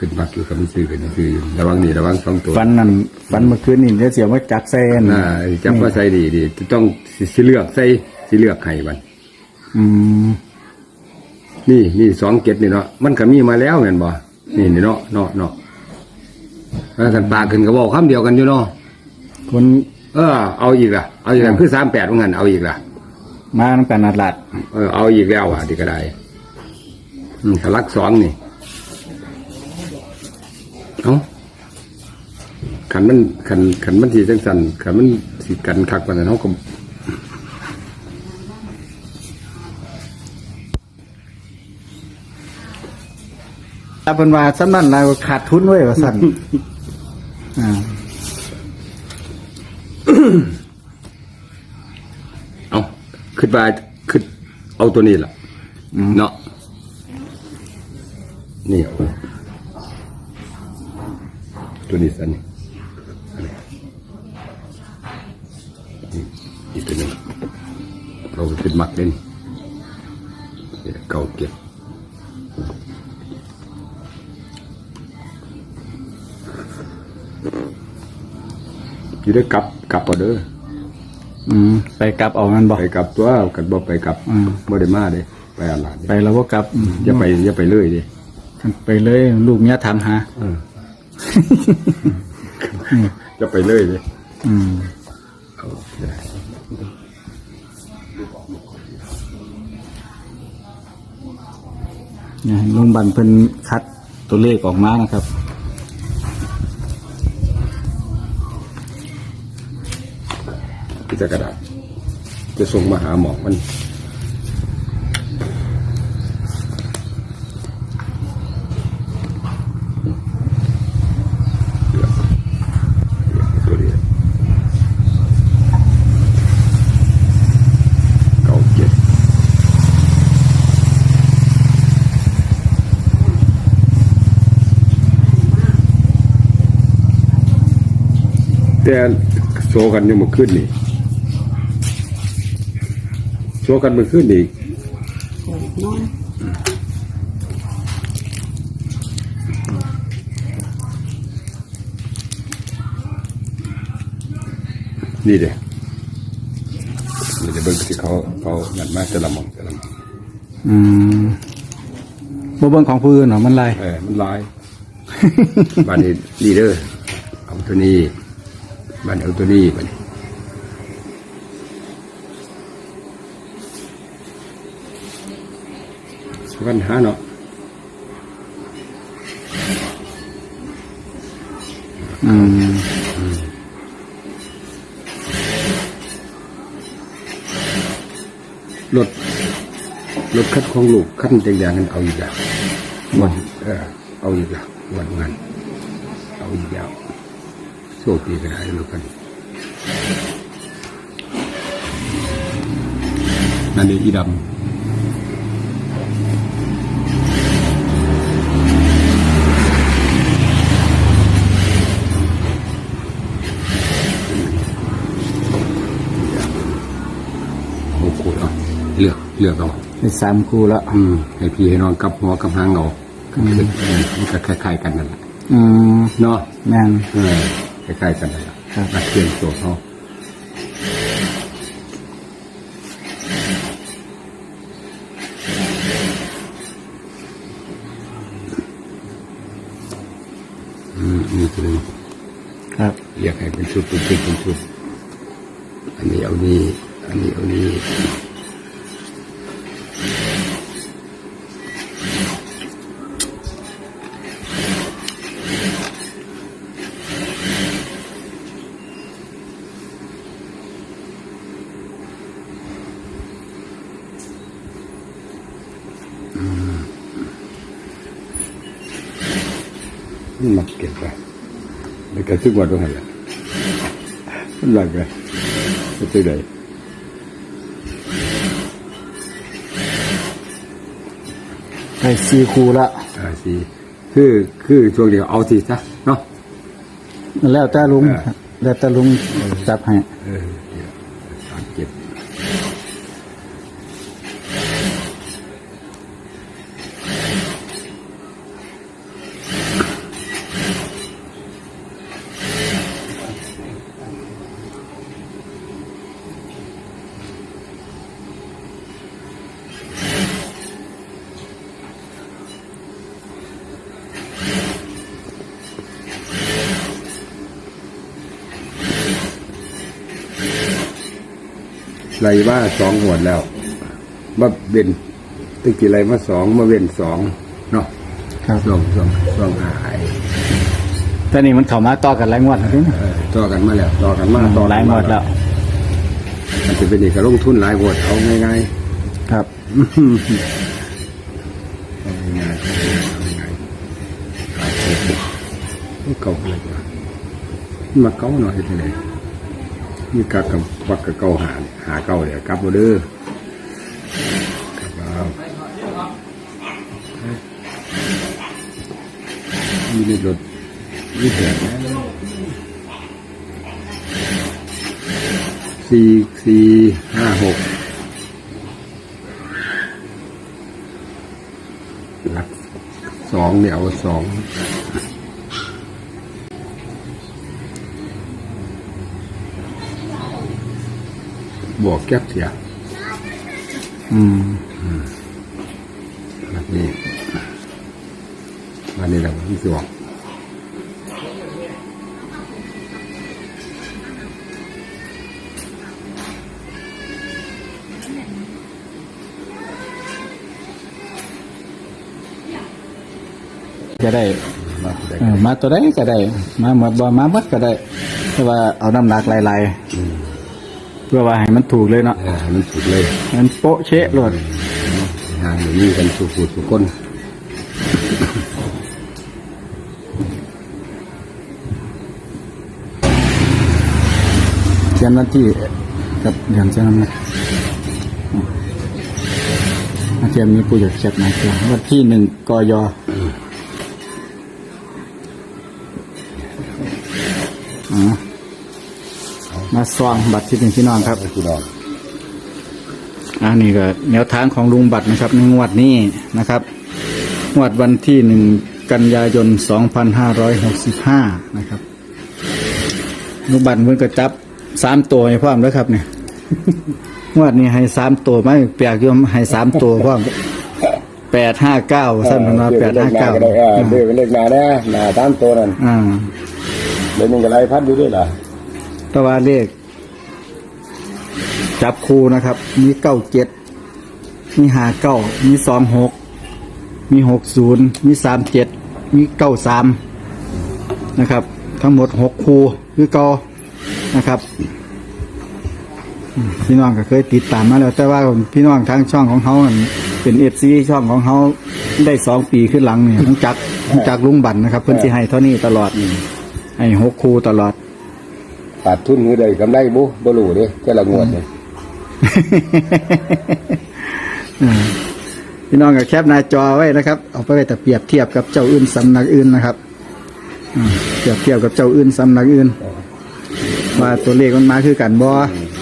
ขึ้นมักอยู่กับมันซื้อกันซื้ออยู่ระวังนี่ระวังสองตัวฟันนั่นฟันเมื่อคืนนี่เดี๋ยวเสียว่าจักเส้นน่าจับว่าใส่ดีดีจะต้องสิสิเลือกใส่สิเลือกให้มันอืมนี่นี่สองเก็ดนี่เนาะมันก็มีมาแล้วเห็นบ่นี่นี่เนาะเนาะเนาะแล้วกันปากขึ้นก็บอกคำเดียวกันอยู่เนาะคนเออเอาอีกล่ะเอาอีกล่ะคือสามแปดว่างั้นเอาอีกล่ะมาน้ำกันนัดหลัดเออเอาอีกแล้วอะที่ก็ได้อืมทะลักสองนี่ เอาขันมันขันขันมันสีจังสันขันมันสีกันคักกว่านั้นเขาก็ถ้าเป็นว่าสำนันเราขาดทุนไว้ว่าสั่นอ่าเอาขึ้นมาขึ้นเอาตัวนี้ล่ะ เนาะนี่เอา ตัวนี้สันนี่อันนี้นี่อีกตัวหนึงเราขึ้นมักเล่นนี่เก่าเก็บอยู่ได้กลับกลับเอาเด้ออืมไปกลับเอามันบอกไปกลับตัวกันบ่ไปกลับอืมบ่ได้มาเด้ไปอาหลาดไปแล้วก็กลับอืมอย่าไปอย่าไปเลยเดิไปเลย ลูกเนี้ยถามหา อย่าไปเลยเดิอืมเอาเนี่ยลุงบันเพิ่นคัดตัวเลขออกมานะครับพิจารกระดาษจะส่งมาหาหมอมันเลือกเลือกตัวเดียวเก้าเจ็ด แต่โซกันยังมาขึ้นนี่โซกันมาขึ้นนี่นอนนี่เด้นี่เด้เบิ่งที่เขาเขานั่นมาแต่ละหมองแต่ละหมองอืมบ่เบิ่งของผู้อื่นเหรอมันไรเออมันหลายบ้านนี้ลีเดอร์เอาตัวนี้ บ้านเอาตัวนี้บ้านนี้กันหาเนาะอืมรถรถคัดของลูกคันแดงๆกันเอาอีกแล้ววันเออเอาอีกแล้ววันงานเอาอีกแล้ว โชคดีกันได้ลูกกันนั่นเองอีดำโอ้โหเอาเลือกเลือกเอาได้สามคู่แล้วอืมให้พี่ให้น้องกับหัวกับหางเอาคือมันก็คล้ายๆกันนั่นแหละอืมเนาะแม่นเออ คล้ายๆกันนั่นแหละครับนักเรียนโจทย์เขาอืมนี่คือครับเรียกให้เป็นชุดเป็นชุดเป็นชุดอันนี้เอานี่อันนี้เอานี่ มันมักเก็บไปแล้วก็ซึ่งวันตรงไหนล่ะมันหลักไงไปซื้อไหนได้สี่คู่ละอ่าสิคือคือช่วงเดียวเอาสิซะเนาะแล้วแต่ลุงเออแล้วแต่ลุงจับให้เออเดี๋ยวสามเก็บ ไรว่าสองหวดแล้วมาเว้นตึกกี่ไรมาสองมาเว้นสองเนาะครับสองสองสองหายแต่นี่มันเข้ามาต่อกันหลายงวดแล้วนี่เออต่อกันมาแล้วต่อกันมาต่อหลายงวดแล้ว มันจะเป็นเอกลงทุนหลายหวดเอาง่ายครับๆเอาง่ายๆเอาง่ายๆขายเสร็จมันเก่าอะไรกว่ามันมาเก่าหน่อยเท่าไหร่ นี่กากับวักกับเก่าหาหาเก่าเดี๋ยวกลับมาเด้อมีในรถมีแผงนสี่สี่ห้าหกหลักสองเนี่ยเอาสอง บวกแก๊บเสีย อืมแบบนี้วันนี้เราที่สองจะได้มาได้เออมาตัวใดก็ได้ มาหมดบ่มาบัดก็ได้ แต่ว่าเอาน้ำหนักหลายๆ เพื่อว่าให้มันถูกเลยเนาะอ่ามันสุดเลยมันโป๊ะเชะโลดทางอย่างนี้กันสุขุดสุกคนเขียนวันที่กับเดือนเจ้าน้ำหนักอาเทียมนี้กูอยากเช็คหนะเทียมวันที่หนึ่งกยอ๋อ มาซองบัตรที่หนึ่งพี่น้องครับพี่น้องอันนี้ก็แนวทางของลุงบัตรนะครับในงวดนี้นะครับงวดวันที่หนึ่งกันยายน 2565 นะครับลุงบัตรเพิ่งก็จับสามตัวให้พร้อมแล้วครับเนี่ยงวดนี้ให้สามตัวไม่เปียกโยมให้สามตัวพร้อมแปดห้าเก้าสั้นพันว่าแปดห้าเก้าเดือเป็นเลขนาแน่หนาตามตัวนั่นอ่าเดี๋ยวนึงกับไรพัดอยู่ด้วยล่ะแตวาเลข จับคูนะครับ มีเก้าเจ็ดมีหาเก้ามีสองหกมีหกศูนย์มีสามเจ็ดมีเก้าสามนะครับ ทั้งหมดหกคูคือเก้านะครับพี่น้องก็เคยติดตามมาแล้ว แต่ว่าพี่น้องทางช่องของเขาเป็นเอฟซีช่องของเขาได้สองปีขึ้นหลังเนี่ยต้องจักต้องจักลุงบันนะครับ เพื่อนที่ให้เท่านี้ตลอดให้หกคูตลอด ขาดทุนมือใดกำไรบุบรูเด้แค่ละงวดเลยอ่าพี่น้องกับแคปหน้าจอไว้นะครับ เอาไปไว้แต่เปรียบเทียบกับเจ้าอื่นสำนักอื่นนะครับอ่าเปรียบเทียบกับเจ้าอื่นสำนักอื่นว่าตัวเลขมันมาคือกันบ่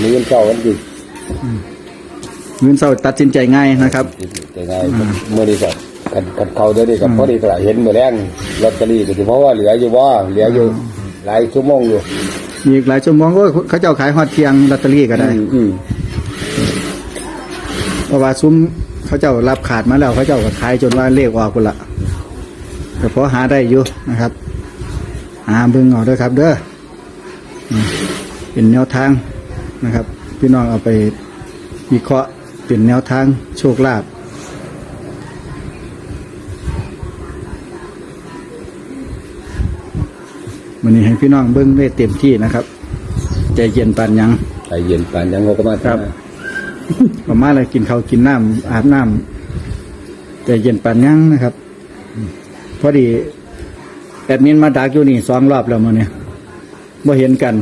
มีเงินเก่ากันอยู่เงินเศร้าตัดสินใจง่ายนะครับแต่ไงเมื่อดีสักกันกันเขาเดี๋ยวนี้กับพอดีตลาดเห็นเมื่อแรงลอตเตอรี่ก็ถือเพราะว่าเหลืออยู่ว่าเหลืออยู่หลายชั่วโมงอยู่มี อีกหลายชั่วโมงก็เขาเจ้าขายฮอดเทียงลอตเตอรี่ก็ได้อืมเพราะว่าซุ้มเขาเจ้ารับขาดมาแล้ว เขาเจ้าก็ขายจนว่าเลขออกคนละแต่พอหาได้อยู่นะครับ หาเบิ่งเอาเด้อครับ เด้ออืมเป็นแนวทางนะครับ พี่น้องเอาไปวิเคราะห์เป็นแนวทางโชคลาภ วันนี้ให้พี่น้องเบิ้งได้เต็มที่นะครับ ใจเย็นปานหยัง ใจเย็นปานยังเขาก็มาครับประมาณอะไรกินข้าวกินน้ำอาบน้ำแต่เย็นปานยังนะครับพอดีแอดมินมาดักอยู่นี่สองรอบแล้วมาเนี่ยบ่เห็นกัน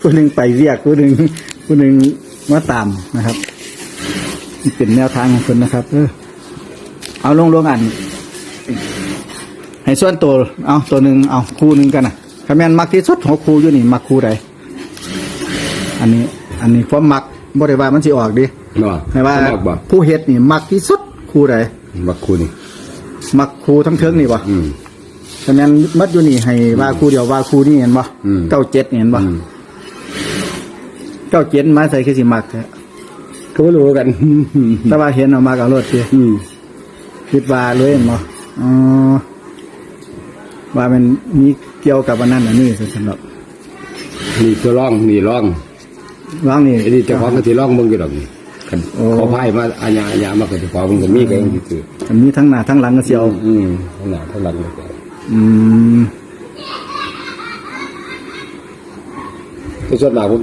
ผู้หนึ่งไปเรียกผู้หนึ่งผู้หนึ่งมาตามนะครับนี่เป็นแนวทางของคนนะครับ เออเอาลงลงอัน ให้ส่วนตัวเอาตัวหนึ่งเอาคู่หนึ่งกันนะคะแนนมักที่สุดของคู่อยู่นี่มักคู่ใดอันนี้ อันนี้ความมักบริวามันสิออกดิเนาะแต่ว่าบอกบ่ผู้เฮ็ดนี่มักที่สุดคู่ใดบักคุณมักคู่ทั้งเทิงนี่บ่อืมคะแนนมัดอยู่นี่ให้ว่าคู่เดียวว่าคู่นี่เห็นบ่อืมเก้าเจ็ดนี่เห็นบ่อืมเก้าเจ็ดมาใส่คือสิมักแท้เขารู้กันแต่ว่าเห็นเอามากเอารถเสียอืมคิดว่าเลยเห็นบ่อ๋อ ว่ามันมีเกี่ยวกับอันนั้นอันนี้สำหรับนี่ตัวร่องนี่ร่องวางนี่ไอ้นี่เจ้าของก็สิร้องมึงอยู่ดอกนี่คันโอ้เขาพายมาอาญาอาญามาก็เจ้าของมึงก็มีก็ยังสิซื้ออันนี้ทั้งหน้าทั้งหลังก็เสียวอืมขนาดเท่านั้นเลยอืมคือส่วนมากผม